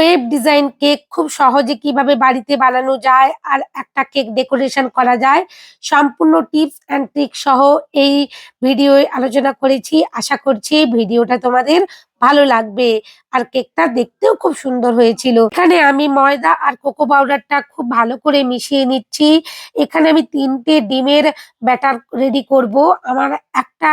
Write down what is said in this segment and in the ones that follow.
Web design cake খুব সহজে কীভাবে বাড়িতে বানানো যায় আর একটা কেক ডেকোরেশন করা যায়, সম্পূর্ণ টিপস অ্যান্ড ট্রিক সহ এই ভিডিও আলোচনা করেছি। আশা করছি ভিডিওটা তোমাদের ভালো লাগবে। আর কেকটা দেখতেও খুব সুন্দর হয়েছিল। এখানে আমি ময়দা আর কোকো পাউডারটা খুব ভালো করে মিশিয়ে নিচ্ছি। এখানে আমি তিনটে ডিমের ব্যাটার রেডি করব। আমার একটা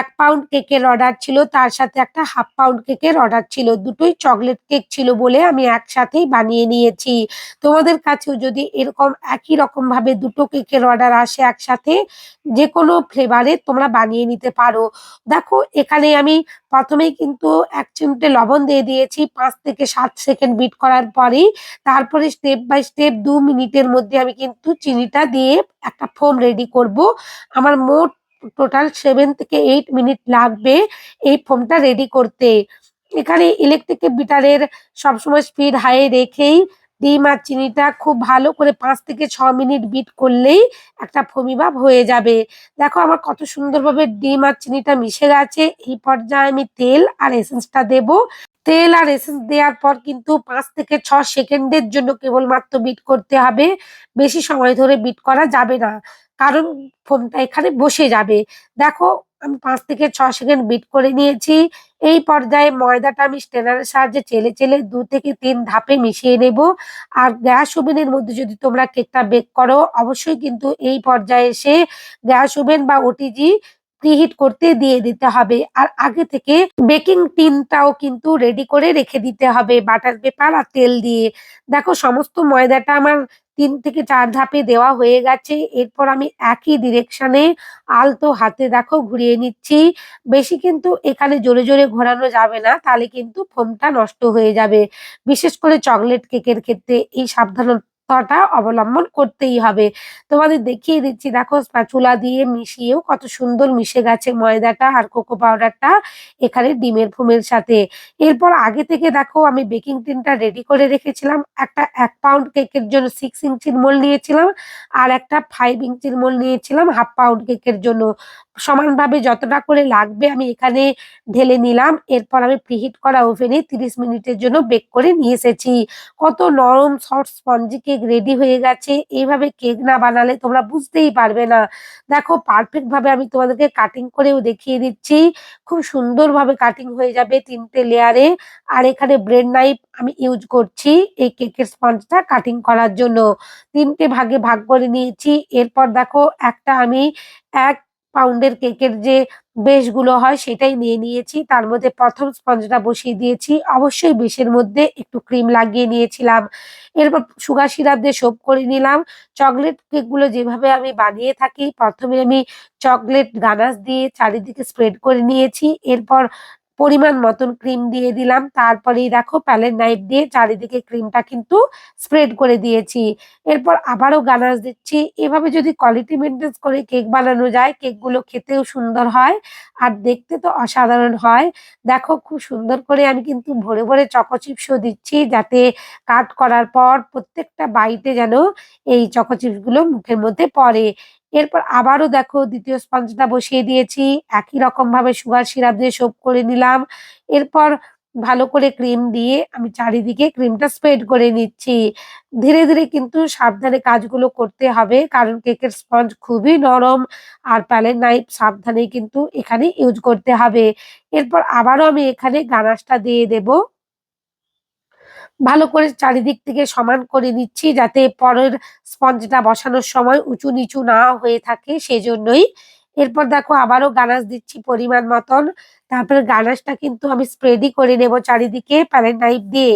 এক পাউন্ড কেকের অর্ডার ছিল, তার সাথে একটা হাফ পাউন্ড কেকের অর্ডার ছিল। দুটোই চকলেট কেক ছিল বলে আমি একসাথেই বানিয়ে নিয়েছি। তোমাদের কাছেও যদি এরকম একই রকম ভাবে দুটো কেকের অর্ডার আসে একসাথে যে কোনো ফ্লেভারে তোমরা বানিয়ে নিতে পারো। দেখো, এখানে আমি প্রথমেই কিন্তু এক চিমটে লবণ দিয়ে দিয়েছি, পাঁচ থেকে সাত সেকেন্ড বিট করার পরেই। তারপরে স্টেপ বাই স্টেপ দু মিনিটের মধ্যে আমি কিন্তু চিনিটা দিয়ে একটা ফোম রেডি করব। আমার মোট টোটাল সেভেন থেকে এইট মিনিট লাগবে এই ফোমটা রেডি করতে। এখানে ইলেকট্রিক বিটারের সবসময় স্পিড হাই রেখেই ডিম আর চিনিটা খুব ভালো করে পাঁচ থেকে ছ মিনিট বিট করলেই একটা ফমি ভাব হয়ে যাবে। দেখো আমার কত সুন্দরভাবে ডিম আর চিনিটা মিশে গেছে। এই পর্যায়ে আমি তেল আর এসেন্সটা দেব। তেল আর এসেন্স দেওয়ার পর কিন্তু পাঁচ থেকে ছ সেকেন্ডের জন্য কেবলমাত্র বিট করতে হবে। বেশি সময় ধরে বিট করা যাবে না। কারণ ফোমটা এখানে বসে যাবে। দেখো আমি পাঁচ থেকে ছ সেকেন্ড বিট করে নিয়েছি। এই পর্যায়ে ময়দাটা আমি স্টেনারের সাহায্যে চেলে চেলে দু থেকে তিন ধাপে মিশিয়ে নেব। আর গ্যাস ওভেনের মধ্যে যদি তোমরা কেকটা বেক করো, অবশ্যই কিন্তু এই পর্যায়ে এসে গ্যাস ওভেন বা ওটিজি প্রিহিট করতে দিয়ে দিতে হবে। আর আগে থেকে বেকিং টিনটাও কিন্তু রেডি করে রেখে দিতে হবে। বাটার পেপার আর তেল দিয়ে। দেখো, সমস্ত ময়দাটা আমার তিন থেকে চার ধাপে দেওয়া হয়ে গেছে। এরপর আমি একই ডিরেকশনে আলতো হাতে দেখো ঘুরিয়ে নিচ্ছি। বেশি কিন্তু এখানে জোরে জোরে ঘোরানো যাবে না, তাহলে কিন্তু ফোমটা নষ্ট হয়ে যাবে। বিশেষ করে চকলেট কেকের ক্ষেত্রে এই সাবধানতা টা অবলম্বন করতেই হবে। তোমাদের দেখিয়ে দিচ্ছি, দেখো স্প্যাচুলা দিয়ে মিশিয়েও কত সুন্দর মিশে গেছে ময়দাটা আর কোকো পাউডারটা এখানে ডিমের ফোমের সাথে। এরপর আগে থেকে দেখো আমি বেকিং টিনটা রেডি করে রেখেছিলাম। একটা এক পাউন্ড কেকের জন্য সিক্স ইঞ্চির মোল নিয়েছিলাম আর একটা ফাইভ ইঞ্চির মোল নিয়েছিলাম হাফ পাউন্ড কেকের জন্য। সমানভাবে যতটা করে লাগবে আমি এখানে ঢেলে নিলাম। এরপর আমি প্রিহিট করা ওভেনে তিরিশ মিনিটের জন্য বেক করে নিয়ে এসেছি। কত নরম সফট স্পঞ্জি কেক রেডি হয়ে গেছে। এইভাবে কেক না বানালে তোমরা বুঝতেই পারবে না। দেখো পারফেক্ট ভাবে আমি তোমাদেরকে কাটিং করেও দেখিয়ে দিচ্ছি। খুব সুন্দরভাবে কাটিং হয়ে যাবে তিনটে লেয়ারে আর এখানে ব্রেড নাইফ আমি ইউজ করছি এই কেকের স্পঞ্জটা কাটিং করার জন্য। তিনটে ভাগে ভাগ করে নিয়েছি। এরপর দেখো, একটা আমি এক পাউন্ডের কেকের যে বেশগুলো হয় সেটাই নিয়ে নিয়েছি। তার মধ্যে প্রথম স্পঞ্জটা বসিয়ে দিয়েছি। অবশ্যই বেশের মধ্যে একটু ক্রিম লাগিয়ে নিয়েছিলাম। এরপর সুগার সিরাপ দিয়ে সোপ করে নিলাম। চকলেট কেকগুলো যেভাবে আমি বানিয়ে থাকি, প্রথমে আমি চকলেট গানাস দিয়ে চারিদিকে স্প্রেড করে নিয়েছি। এরপর পরিমাণ মতন ক্রিম দিয়ে দিলাম। তারপরেই দেখো প্যালেট নাইফ দিয়ে চারিদিকে ক্রিমটা কিন্তু স্প্রেড করে দিয়েছি। এরপর আবারও গানাস দিচ্ছি। এভাবে যদি কোয়ালিটি মেনটেন করে কেক বানানো যায় কেকগুলো খেতেও সুন্দর হয় আর দেখতে তো অসাধারণ হয়। দেখো খুব সুন্দর করে আমি কিন্তু ভরে ভরে চকো চিপসও দিচ্ছি যাতে কাট করার পর প্রত্যেকটা বাইটে যেন এই চকো চিপসগুলো মুখের মধ্যে পড়ে। এরপর আবারও দেখো দ্বিতীয় স্পঞ্জটা বসিয়ে দিয়েছি। একই রকম ভাবে সুগার সিরাপ দিয়ে সোপ করে নিলাম। এরপর ভালো করে ক্রিম দিয়ে আমি চারিদিকে ক্রিমটা স্প্রেড করে নিচ্ছি। ধীরে ধীরে কিন্তু সাবধানে কাজগুলো করতে হবে, কারণ কেকের স্পঞ্জ খুবই নরম আর প্যালেট নাইফ সাবধানে কিন্তু এখানে ইউজ করতে হবে। এরপর আবারও আমি এখানে গানাশটা দিয়ে দেবো। ভালো করে চারিদিক থেকে সমান করে নিচ্ছি যাতে পরের স্পঞ্জটা বসানোর সময় উঁচু নিচু না হয়ে থাকে, সেজন্যই। এরপর দেখো আবারও গানাস দিচ্ছি পরিমাণ মতন। তারপরে গানাসটা কিন্তু আমি স্প্রেডই করে নেব চারিদিকে প্যালেট নাইফ দিয়ে।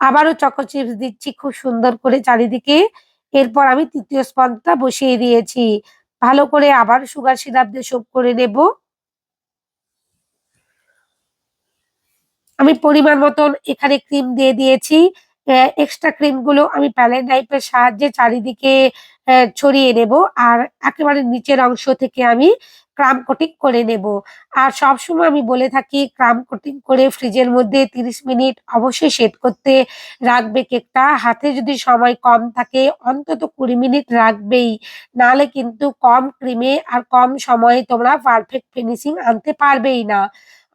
আবারও চকো চিপস দিচ্ছি খুব সুন্দর করে চারিদিকে। এরপর আমি তৃতীয় স্পঞ্জটা বসিয়ে দিয়েছি। ভালো করে আবার সুগার সিরাপ দিয়ে সোপ করে নেব। আমি পরিমাণ মতন এখানে ক্রিম দিয়ে দিয়েছি। এক্সট্রা ক্রিমগুলো আমি প্যালেট নাইফের সাহায্যে চারিদিকে ছড়িয়ে নেব আর একেবারে নিচের অংশ থেকে আমি ক্রাম কোটিং করে নেব। আর সবসময় আমি বলে থাকি ক্রাম কোটিং করে ফ্রিজের মধ্যে 30 মিনিট অবশ্যই সেট করতে রাখবে কেকটা। হাতে যদি সময় কম থাকে, অন্তত কুড়ি মিনিট রাখবেই। নাহলে কিন্তু কম ক্রিমে আর কম সময়ে তোমরা পারফেক্ট ফিনিশিং আনতে পারবেই না।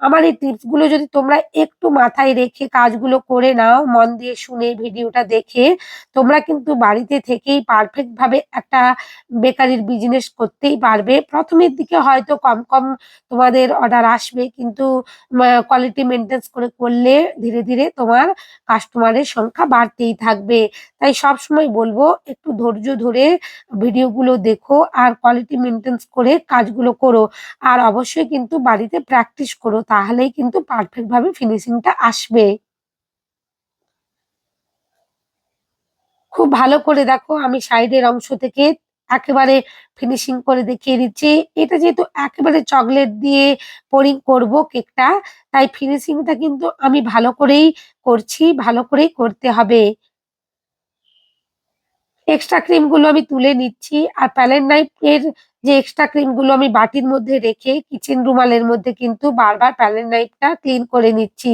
আমার এই টিপসগুলো যদি তোমরা একটু মাথায় রেখে কাজগুলো করে নাও, মন দিয়ে শুনে ভিডিওটা দেখে, তোমরা কিন্তু বাড়িতে থেকেই পারফেক্ট ভাবে একটা বেকারির বিজনেস করতেই পারবে। প্রথমের দিকে হয়তো কম কম তোমাদের অর্ডার আসবে, কিন্তু কোয়ালিটি মেনটেন্স করে করলে ধীরে ধীরে তোমার কাস্টমারের সংখ্যা বাড়তেই থাকবে। তাই সবসময় বলব, একটু ধৈর্য ধরে ভিডিওগুলো দেখো আর কোয়ালিটি মেনটেন্স করে কাজগুলো করো। আর অবশ্যই কিন্তু বাড়িতে প্র্যাকটিস করো। তাহলেই কিন্তু পারফেক্ট ভাবে ফিনিশিংটা আসবে। খুব ভালো করে দেখো, আমি সাইডের অংশ থেকে একেবারে ফিনিশিং করে দেখিয়ে দিচ্ছি। এটা যেহেতু একেবারে চকলেট দিয়ে পোরিং করব কেকটা তাই ফিনিশিংটা কিন্তু আমি ভালো করেই করছি, ভালো করেই করতে হবে। এক্সট্রা ক্রিমগুলো আমি তুলে নিচ্ছি। আর প্যালেন নাইফ এর যে এক্সট্রা ক্রিমগুলো আমি বাটির মধ্যে রেখে কিচেন রুমালের মধ্যে কিন্তু বারবার প্যালেন নাইফটা ক্লিন করে নিচ্ছি।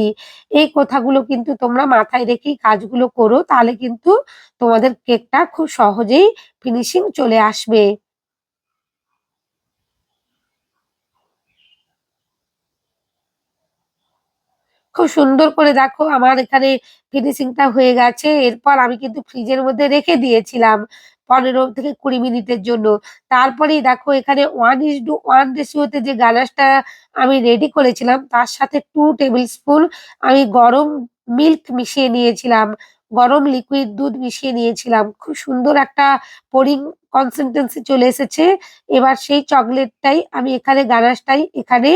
এই কথাগুলো কিন্তু তোমরা মাথায় রেখেই কাজগুলো করো, তাহলে কিন্তু তোমাদের কেকটা খুব সহজেই ফিনিশিং চলে আসবে। খুব সুন্দর করে দেখো আমার এখানে ফিনিশিংটা হয়ে গেছে। এরপর আমি কিন্তু ফ্রিজের মধ্যে রেখে দিয়েছিলাম পনেরো থেকে কুড়ি মিনিটের জন্য। তারপরেই দেখো এখানে ওয়ান ইস টু ওয়ান রেশিওতে যে গালাসটা আমি রেডি করেছিলাম, তার সাথে টু টেবিল স্পুন আমি গরম মিল্ক মিশিয়ে নিয়েছিলাম। গরম লিকুইড দুধ মিশিয়ে নিয়েছিলাম। খুব সুন্দর একটা পোরিং কনসিস্টেন্সি চলে এসেছে। এবার সেই চকলেটটাই আমি এখানে গানাশটাই এখানে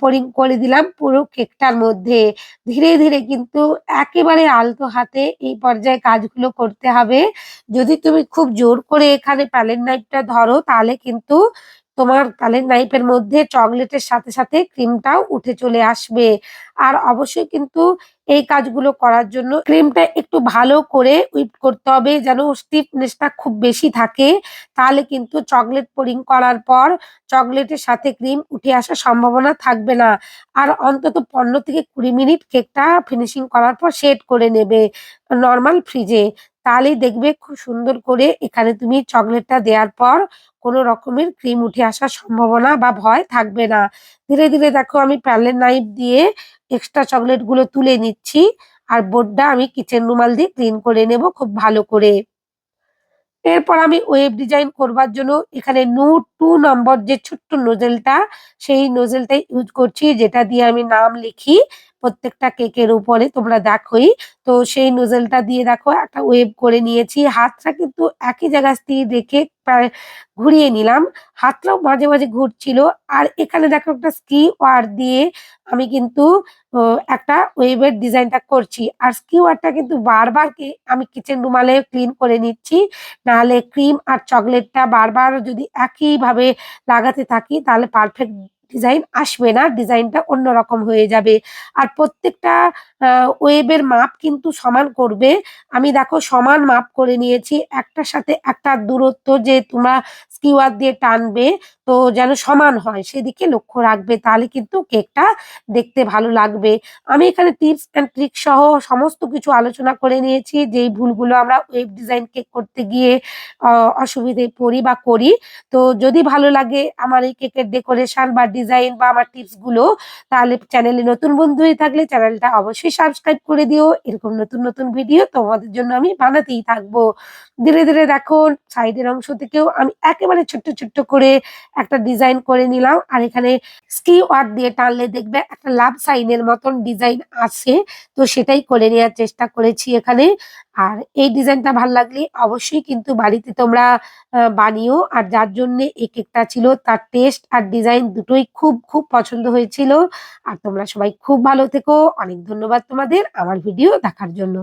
পোরিং করে দিলাম পুরো কেকটার মধ্যে। ধীরে ধীরে কিন্তু একেবারে আলতো হাতে এই পর্যায়ে কাজগুলো করতে হবে। যদি তুমি খুব জোর করে এখানে প্যালেন নাইফটা ধরো তাহলে কিন্তু তোমার প্যালেন নাইফের মধ্যে চকলেটের সাথে সাথে ক্রিমটাও উঠে চলে আসবে। আর অবশ্যই কিন্তু এই কাজগুলো করার জন্য ক্রিমটা একটু ভালো করে উইপ করতে হবে যেন স্টিফনেসটা খুব বেশি থাকে। তাহলে কিন্তু চকলেট পোরিং করার পর চকলেটের সাথে ক্রিম উঠে আসার সম্ভাবনা থাকবে না। আর অন্তত পনেরো থেকে কুড়ি মিনিট কেকটা ফিনিশিং করার পর সেট করে নেবে। নর্মাল ফ্রিজে তাহলেই দেখবে খুব সুন্দর করে এখানে তুমি চকলেটটা দেওয়ার পর কোনো রকমের ক্রিম উঠে আসার সম্ভাবনা বা ভয় থাকবে না। ধীরে ধীরে দেখো আমি প্যালের নাইফ দিয়ে এক্সট্রা চকলেটগুলো তুলে নিচ্ছি আর বোর্ডটা আমি কিচেন রুমাল দিয়ে ক্লিন করে নেব খুব ভালো করে। এরপর আমি ওয়েব ডিজাইন করবার জন্য এখানে নো টু নম্বর যে ছোট্ট নোজেলটা সেই নোজেলটাই ইউজ করছি, যেটা দিয়ে আমি নাম লিখি। প্রত্যেকটা কেকের উপরে তোমরা দেখোই। তো সেই নোজেলটা দিয়ে দেখো, একটা ওয়েব করে নিয়েছি। হাতটা কিন্তু একই জায়গা স্থির রেখে প্রায় ঘুরিয়ে নিলাম। হাতটাও মাঝে মাঝে ঘুরছিল। আর এখানে দেখো একটা স্কি ওয়ার দিয়ে আমি কিন্তু একটা ওয়েবের ডিজাইনটা করছি। আর স্কি ওয়ারটা কিন্তু বারবার আমি কিচেন রুমালে ক্লিন করে নিচ্ছি। নাহলে ক্রিম আর চকলেটটা বারবার যদি একইভাবে লাগাতে থাকি, তাহলে পারফেক্ট ডিজাইন আসবে না, ডিজাইনটা অন্যরকম হয়ে যাবে। আর প্রত্যেকটা ওয়েবের মাপ কিন্তু সমান করবে। আমি দেখো সমান মাপ করে নিয়েছি, একটার সাথে একটা দূরত্ব যে তোমরা স্কিওয়ার দিয়ে টানবে, তো যেন সমান হয়, সেদিকে লক্ষ্য রাখবে, তাহলে কিন্তু কেকটা দেখতে ভালো লাগবে। আমি এখানে টিপস অ্যান্ড ট্রিক সহ সমস্ত কিছু আলোচনা করে নিয়েছি, যেই ভুলগুলো আমরা ওয়েব ডিজাইন কেক করতে গিয়ে অসুবিধায় পড়ি বা করি। তো যদি ভালো লাগে আমার এই কেকের ডেকোরেশন বা ডিজাইন বা আমার টিপসগুলো, তাহলে চ্যানেলে নতুন বন্ধু হয়ে থাকলে চ্যানেলটা অবশ্যই সাবস্ক্রাইব করে দিও। এরকম নতুন নতুন ভিডিও তোমাদের জন্য আমি বানাতেই থাকব। ধীরে ধীরে দেখো সাইডের অংশ থেকেও আমি একেবারে ছোট্ট ছোট্ট করে একটা ডিজাইন করে নিলাম। আর এখানে স্কি ওয়ার্ড দিয়ে টানলে দেখবে একটা লাভ সাইনের মতন ডিজাইন আছে। তো সেটাই করে নেওয়ার চেষ্টা করেছি এখানে। আর এই ডিজাইনটা ভালো লাগলে অবশ্যই কিন্তু বাড়িতে তোমরা বানিও। আর যার জন্য এক একটা ছিল তার টেস্ট আর ডিজাইন দুটোই খুব খুব পছন্দ হয়েছিল। আর তোমরা সবাই খুব ভালো থেকো। অনেক ধন্যবাদ তোমাদের আমার ভিডিও দেখার জন্য।